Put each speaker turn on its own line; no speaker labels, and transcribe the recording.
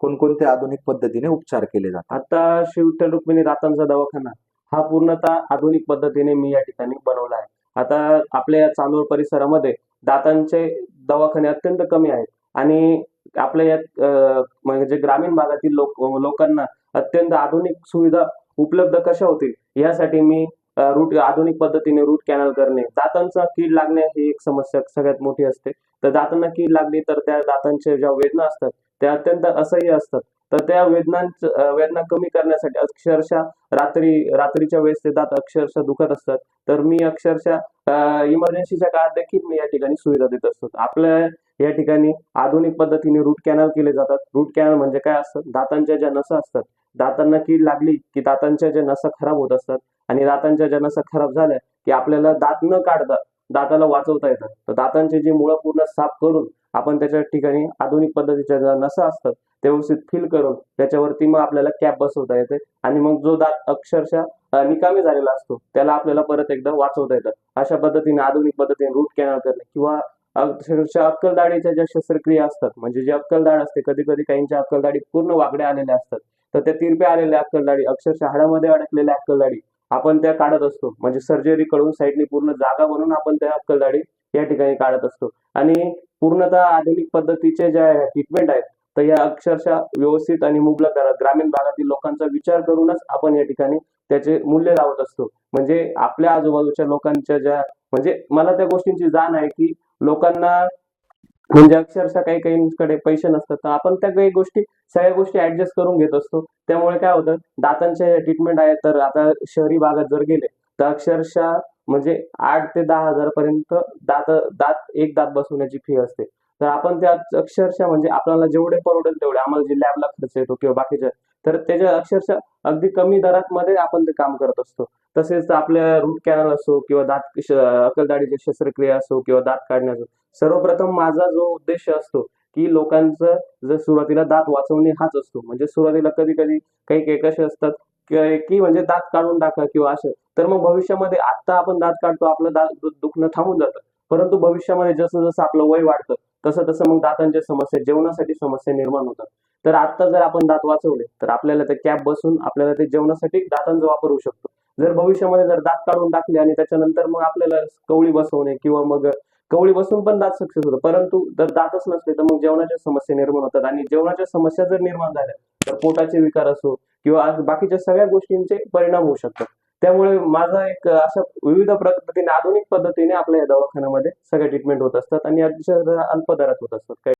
कोणकोणत्या आधुनिक पद्धतीने उपचार केले जातात?
आता शिवटल रुक्मिणी दातांचा दवाखाना हा पूर्णतः आधुनिक पद्धतीने मी या ठिकाणी बनवला आहे. आता आपल्या या चांदोड परिसरामध्ये दातांचे दवाखाने अत्यंत कमी आहेत आणि आपल्या या म्हणजे ग्रामीण भागातील लोक लोकांना अत्यंत आधुनिक सुविधा उपलब्ध कशा होतील यासाठी मी रूट आधुनिक पद्धतीने रूट कॅनल करणे. दातांचा कीड लागणे ही एक समस्या सगळ्यात मोठी असते. तर दातांना कीड लागली तर त्या दातांच्या ज्या वेदना असतात त्या अत्यंत असह्य असतात. तर त्या वेदनांच वेदना कमी करण्यासाठी अक्षरशः रात्री रात्रीच्या वेळेस ते दात अक्षरशः दुखत असतात. तर मी अक्षरशः इमर्जन्सीच्या काळात देखील मी या ठिकाणी सुविधा देत असतो. आपल्या या ठिकाणी आधुनिक पद्धतीने रूट कॅनल केले जातात. रूट कॅनल म्हणजे काय असतं? दातांच्या ज्या नसा असतात दातांना कीड लागली की दातांच्या ज्या नसा खराब होत असतात आणि दातांच्या ज्या नसा खराब झाल्या की आपल्याला दात न काढता दाताला वाचवता येतात तर दातांची जी मुळं पूर्ण साफ करून आपण त्याच्या ठिकाणी आधुनिक पद्धतीच्या ज्या नसा असतात ते व्यवस्थित फिल करून त्याच्यावरती मग आपल्याला कॅप बसवता येते. आणि मग जो दात अक्षरशः निकामी झालेला असतो त्याला आपल्याला परत एकदा वाचवता येतात अशा पद्धतीने आधुनिक पद्धतीने रूट कॅनल करणे किंवा अक्षरशः अक्कलदाढीच्या ज्या शस्त्रक्रिया असतात म्हणजे जी अक्कलदाड असते कधी कधी काहींच्या अक्कलदाडी पूर्ण वाकड्या आलेल्या असतात. तर त्या तिरप्या आलेल्या अक्कलदाडी अक्षरशः हाडामध्ये अडकलेल्या अक्कलदाढी आपण त्या काढत असतो. म्हणजे सर्जरी कडून साईडनी पूर्ण जागा बनवून आपण त्या अक्कलदाडी या ठिकाणी काढत असतो. आणि पूर्णतः आधुनिक पद्धतीचे ज्या ट्रीटमेंट आहेत तर या अक्षरशः व्यवस्थित आणि मुबलक दरात ग्रामीण भागातील लोकांचा विचार करूनच आपण या ठिकाणी त्याचे मूल्य लावत असतो. म्हणजे आपल्या आजूबाजूच्या लोकांच्या ज्या म्हणजे मला त्या गोष्टींची जाण आहे की लोकांना म्हणजे अक्षरशः काही काहींकडे पैसे नसतात. तर आपण त्या काही गोष्टी सगळ्या गोष्टी ऍडजस्ट करून घेत असतो. त्यामुळे काय होतं दातांचे ट्रीटमेंट आहे तर आता शहरी भागात जर गेले तर अक्षरशः म्हणजे आठ ते दहा हजार पर्यंत दात दात एक दात बसवण्याची फी असते. तर आपण त्या अक्षरशः म्हणजे आपल्याला जेवढे परवडेल तेवढे. आम्हाला जे लॅबला खर्च येतो किंवा बाकीच्या तर त्याच्या अक्षरशः अगदी कमी दरात मध्ये आपण ते काम करत असतो. तसेच आपल्या रूट कॅनल असो किंवा दात अकलदाडीची शस्त्रक्रिया असो किंवा दात काढण्याचं सर्वप्रथम माझा जो उद्देश असतो की लोकांचं जर सुरुवातीला दात वाचवणे हाच असतो. म्हणजे सुरुवातीला कधी कधी काही काही कसे असतात की म्हणजे दात काढून टाका किंवा असं. तर मग भविष्यामध्ये आता आपण दात काढतो आपलं दात दुखणं थांबून जातं. परंतु भविष्यामध्ये जसं जसं आपलं वय वाढतं तसं तसं मग दातांच्या समस्या जेवणासाठी समस्या निर्माण होतात. तर आता जर आपण दात वाचवले तर आपल्याला ते कॅप बसून आपल्याला ते जेवणासाठी दातांचा वापर होऊ शकतो. जर भविष्यामध्ये जर दात काढून टाकले आणि त्याच्यानंतर मग आपल्याला कवळी बसवणे किंवा मग कवळी बसून पण दात सक्सेस होतं परंतु जर दातच नसले तर मग जेवणाच्या समस्या निर्माण होतात. आणि जेवणाच्या समस्या जर निर्माण झाल्या तर पोटाचे विकार असो किंवा बाकीच्या सगळ्या गोष्टींचे परिणाम होऊ शकतात. त्यामुळे माझा एक अशा विविध पद्धतीने आधुनिक पद्धतीने आपल्या या दवाखान्यामध्ये सगळ्या ट्रीटमेंट होत असतात आणि अतिशय अल्प दरात होत असतात. काही